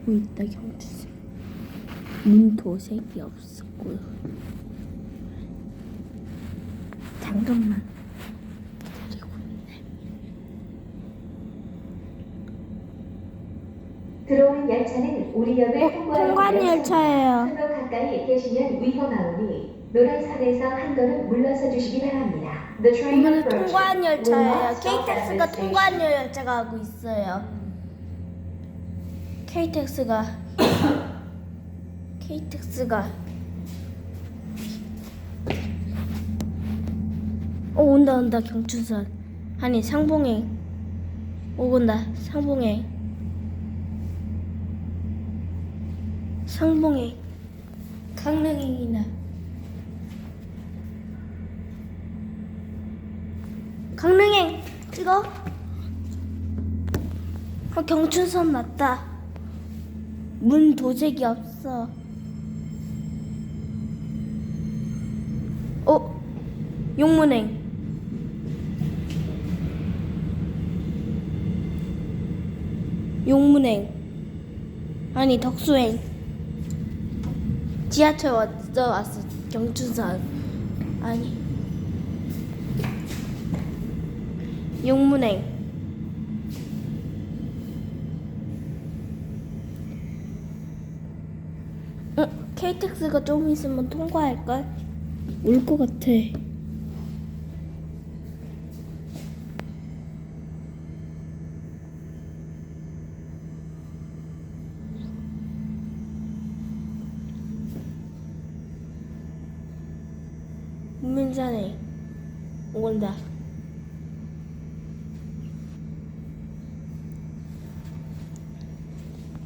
가고 있다 경주선. 문도색이 없었고요. 잠깐만. 기다리고 있네. 들어오는 열차는 우리역을 어, 통과하는 통관 열차예요. 한도 가까이 계시면 위험하오니 노란 선에서 한 걸음 물러서 주시기 바랍니다. The train 이번에 approaching 통관 will 열차예요. not stop at KTX가 this station. 통관 열차가 하고 있어요. KTX가 KTX가. 어 온다 온다 경춘선. 아니 상봉행 오 온다 상봉행 상봉행 강릉행이나. 강릉행 찍어 어 경춘선 맞다 문 도색이 없어. 어? 용문행. 용문행. 아니 덕수행. 지하철 왔어 왔어. 경춘선. 아니. 용문행 KTX가 좀 있으면 통과할걸? 올 것 같아. 문자네. 온다.